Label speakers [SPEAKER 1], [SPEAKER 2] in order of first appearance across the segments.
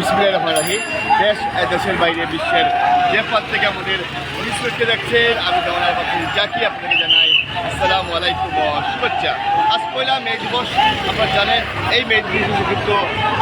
[SPEAKER 1] বিসমিল্লাহির রহমানির রহিম। দেশ, দেশের বাইরে, বিশ্বের যে থেকে আমাদের নিউজকে দেখছেন আমি পাখি জাকি আপনাকে জানাই আসসালামু আলাইকুম শুভেচ্ছা। আজ পয়লা মে দিবস, আপনারা জানেন, এই মে দিবস কিন্তু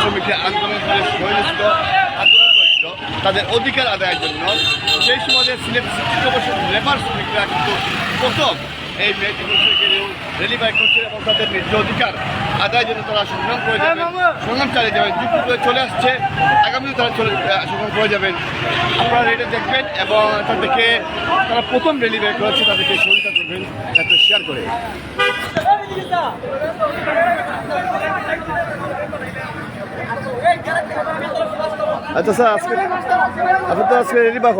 [SPEAKER 1] শ্রমিকরা আন্দোলন করে করেছিল, তাদের অধিকার আদায়ের জন্য। সেই সময় সিলেট সিটি বছর লেবার শ্রমিকরা কিন্তু প্রথম এই মে দিবসের রেলি বাই করছে এবং তাদের নিজ অধিকার আদায়ের জন্য তারা সংগ্রাম করে যাবেন সংগ্রাম চালিয়ে যাবেন যুক্ত করে চলে আসছে আগামীতে তারা চলে সংগ্রাম করে যাবেন। আপনারা এটা দেখবেন এবং তাদেরকে তারা প্রথম রেলি বের করেছে তাদেরকে সহযোগিতা করবেন একটা শেয়ার করে। আচ্ছা স্যার আজকে আপনি তো আজকে রেলি বা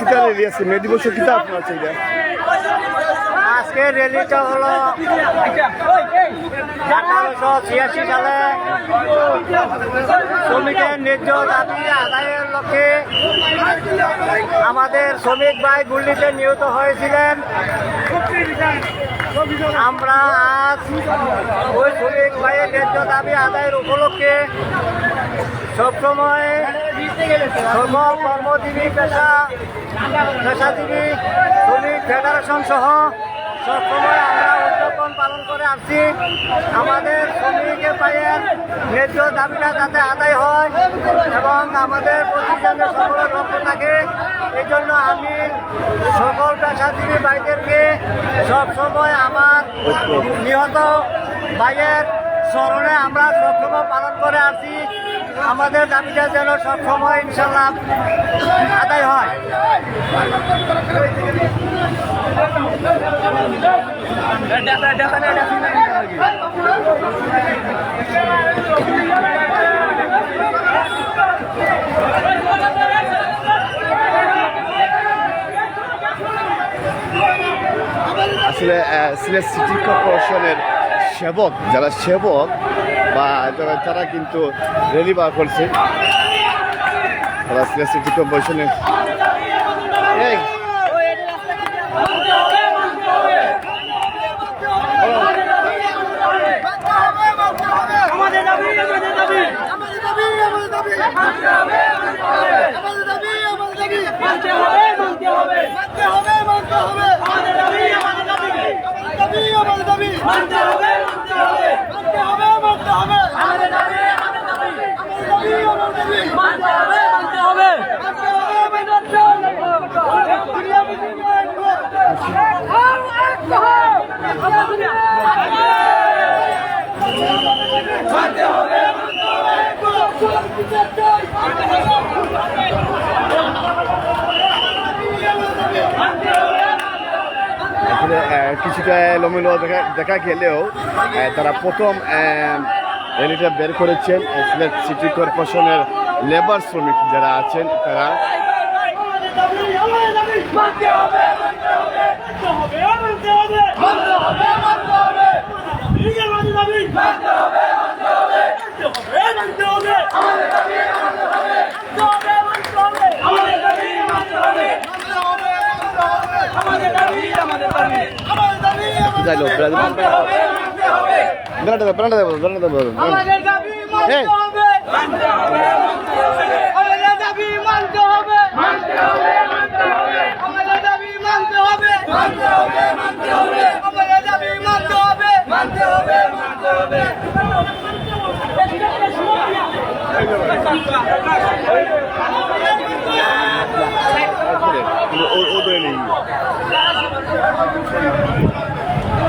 [SPEAKER 1] কিতা রেলি আছে? মে দিবসের কিতা আপনার আছে এটা
[SPEAKER 2] আজকে র্যালিটা হলো আঠারোশো ছিয়াশি সালে শ্রমিকের ন্যায্য দাবি আদায়ের লক্ষ্যে আমাদের শ্রমিক ভাই গুলিতে নিহত হয়েছিলেন। আমরা আজ ওই শ্রমিক ভাইয়ের ন্যায্য দাবি আদায়ের উপলক্ষে সবসময় সকল কর্মজীবী, পেশা, পেশাজীবী, শ্রমিক ফেডারেশন সহ সবসময় আমরা উদযাপন পালন করে আসছি। আমাদের শ্রমিকের পায়ের ন্যায্য দাবিটা যাতে আদায় হয় এবং আমাদের প্রতিষ্ঠানের সকলের লক্ষ্য থাকে এই জন্য আমি সকল পেশাজীবী ভাইদেরকে সবসময় আমার নিহত ভাইয়ের স্মরণে আমরা সবসময় পালন করে আসছি। আমাদের দাবিটা যেন সবসময় ইনশাল্লাহ আদায় হয়।
[SPEAKER 1] আসলে সিলেট সিটি কর্পোরেশনের সেবক যারা সেবক বা তারা কিন্তু রেলি বার করছে। তারা সিলেট সিটি কর্পোরেশনের এই,
[SPEAKER 3] আমাদের দাবি আমাদের দাবি। আমাদের দাবি আমাদের দাবি মানতে হবে আমাদের দাবি আমাদের দাবি মানতে হবে মানতে হবে মানতে হবে মানতে হবে আমাদের দাবি আমাদের দাবি আমাদের দাবি আমাদের দাবি মানতে হবে মানতে হবে মানতে হবে মানতে হবে আমাদের দাবি আমাদের দাবি আমাদের দাবি আমাদের দাবি মানতে হবে মানতে হবে মানতে হবে মানতে হবে দুনিয়া মুসলিম এক হও এক
[SPEAKER 1] আসলে আহ, কিছুটা এলোমেলো দেখা দেখা গেলেও তারা প্রথম র্যালিটা বের করেছেন সিলেট সিটি কর্পোরেশনের লেবার শ্রমিক যারা আছেন, তারা
[SPEAKER 3] আমাদের মানতে হবে আমাদের দাবি আমাদের দাবি আমাদের দাবি আমাদের দাবি
[SPEAKER 1] যাইলো ব্রাজিল
[SPEAKER 3] মানতে হবে মানতে হবে
[SPEAKER 1] বেড়াতে দেবো বেড়াতে দেবো বেড়াতে দেবো
[SPEAKER 3] আমাদের দাবি মানতে
[SPEAKER 1] এই।
[SPEAKER 3] হবে মানতে হবে মানতে হবে আমাদের দাবি মানতে হবে মানতে হবে মানতে হবে আমাদের দাবি মানতে হবে মানতে হবে মানতে হবে আমাদের দাবি মানতে হবে মানতে হবে মানতে হবে
[SPEAKER 1] ও ও নেই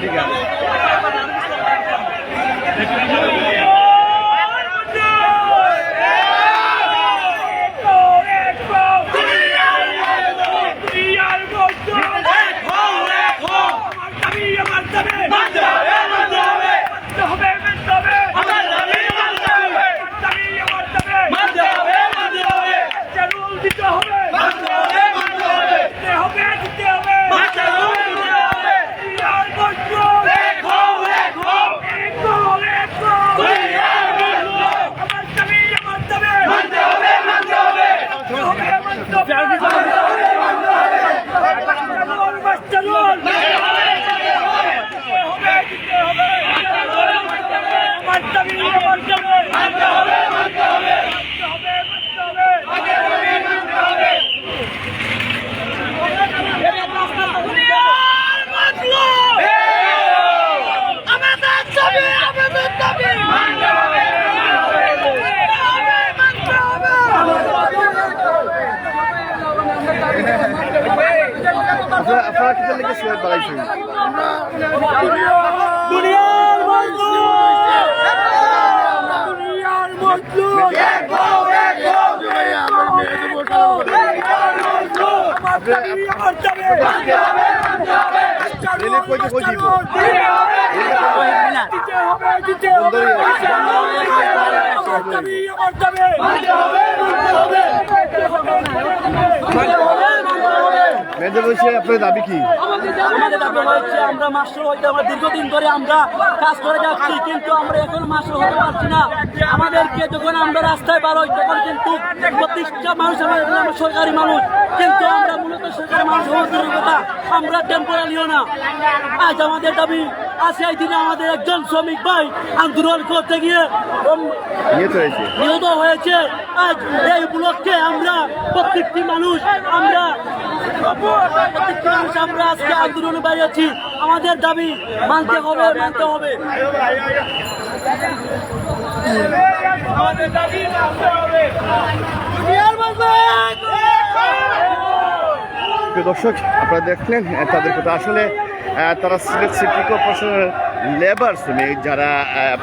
[SPEAKER 1] ঠিক আছে
[SPEAKER 3] আমাদের
[SPEAKER 1] আপনারা কি লিখে শুয়ে বাড়াইছেন
[SPEAKER 3] দুনিয়ার
[SPEAKER 1] মেয়েদের আপনার দাবি কি?
[SPEAKER 4] আমাদের দাবি হচ্ছে আমরা মাস্টার হইতে আমরা দীর্ঘদিন ধরে আমরা কাজ করে যাচ্ছি কিন্তু আমরা এখন মাস্টার হতে পারছি না। আমাদেরকে যখন আমরা রাস্তায় বার হই তখন কিন্তু মানুষ আমরা সরকারি মানুষ কিন্তু আমরা মূলত সরকারি মানুষ হওয়ার দূরের কথা আমরা টেম্পোরারিও না। আজ আমাদের দাবি আছে এই দিনে আমাদের একজন শ্রমিক ভাই আন্দোলন করতে গিয়ে নিহত হয়েছে। আজ এই উপলক্ষে আমরা প্রত্যেকটি মানুষ আমরা প্রত্যেকটি মানুষ আমরা আজকে আন্দোলনে বাইরেছি আমাদের দাবি মানতে হবে মানতে হবে।
[SPEAKER 3] দুনিয়ার মজলুম
[SPEAKER 1] প্রিয় দর্শক আপনারা দেখলেন তাদের কথা। আসলে তারা সিলেট সিটি কর্পোরেশনের লেবার শ্রমিক যারা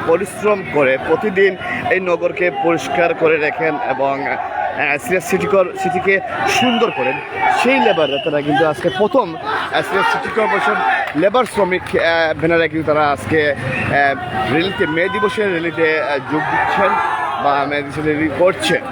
[SPEAKER 1] পরিশ্রম করে প্রতিদিন এই নগরকে পরিষ্কার করে রাখেন এবং সিলেট সিটি সিটিকে সুন্দর করেন, সেই লেবাররা তারা কিন্তু আজকে প্রথম সিলেট সিটি কর্পোরেশন লেবার শ্রমিক ব্যানারে কিন্তু তারা আজকে রেলিতে, মে দিবসের রেলিতে যোগ দিচ্ছেন বা মে দিবসের করছেন।